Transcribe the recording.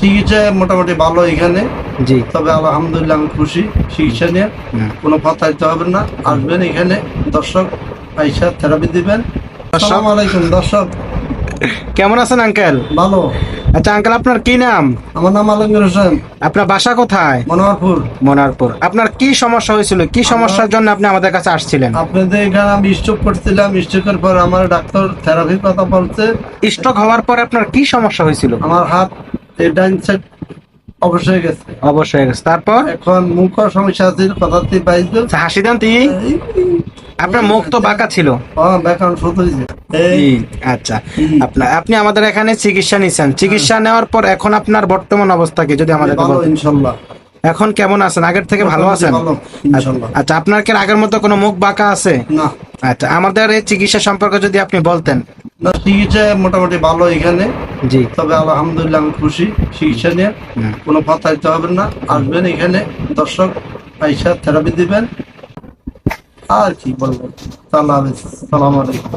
চিকিৎসা মোটামুটি ভালো এখানে। জি। তবে আলহামদুলিল্লাহ আমি খুশি চিকিৎসা নিয়ে। কোনো প্রতারিত হবে না। আসবেন এখানে দর্শক পয়সা থেরাপি দিবেন। আসসালামু আলাইকুম দর্শক। কেমন আছেন আঙ্কেল? ভালো। আচ্ছা আঙ্কেল আপনার কি নাম? আমার নাম আলমগীর হোসেন। আপনার বাসা কোথায়? মনোহরপুর। মনারপুর আপনার কি সমস্যা হয়েছিল? কি সমস্যার জন্য আপনি আমাদের কাছে আসছিলেন? আপনাদের এখানে আমি স্টক করছিলাম স্টকের পর আমার ডাক্তার থেরাপির কথা বলছে। স্ট্রোক হওয়ার পরে আপনার কি সমস্যা হয়েছিল? আমার হাত এই ডাইন সাইড অবশ্যই গেছে। অবশ্যই গেছে। তারপর? এখন মুখ সমস্যা আছে কথাতে পাইছে আচ্ছা, হাসি দেন তুই আপনার মুখ তো বাঁকা ছিল। হ্যাঁ আচ্ছা। আপনার আপনি আমাদের এখানে চিকিৎসা নিছেন। চিকিৎসা নেওয়ার পর এখন আপনার বর্তমান অবস্থা কি যদি আমাদের ইনশাল্লাহ। এখন কেমন আছেন? আগের থেকে ভালো আছেন? আচ্ছা আপনার কি আগের মতো কোনো মুখ বাঁকা আছে? আচ্ছা আমাদের এই চিকিৎসা সম্পর্কে যদি আপনি বলতেন। না চিকিৎসা মোটামুটি ভালো এখানে। জি। তবে আলহামদুলিল্লাহ আমি খুশি চিকিৎসা নিয়ে কোনো কোনো দিতে হবে না। আসবেন এখানে দর্শক পয়সা থেরাপি দিবেন। আর কি বলব? সালাম সালাম আলাইকুম।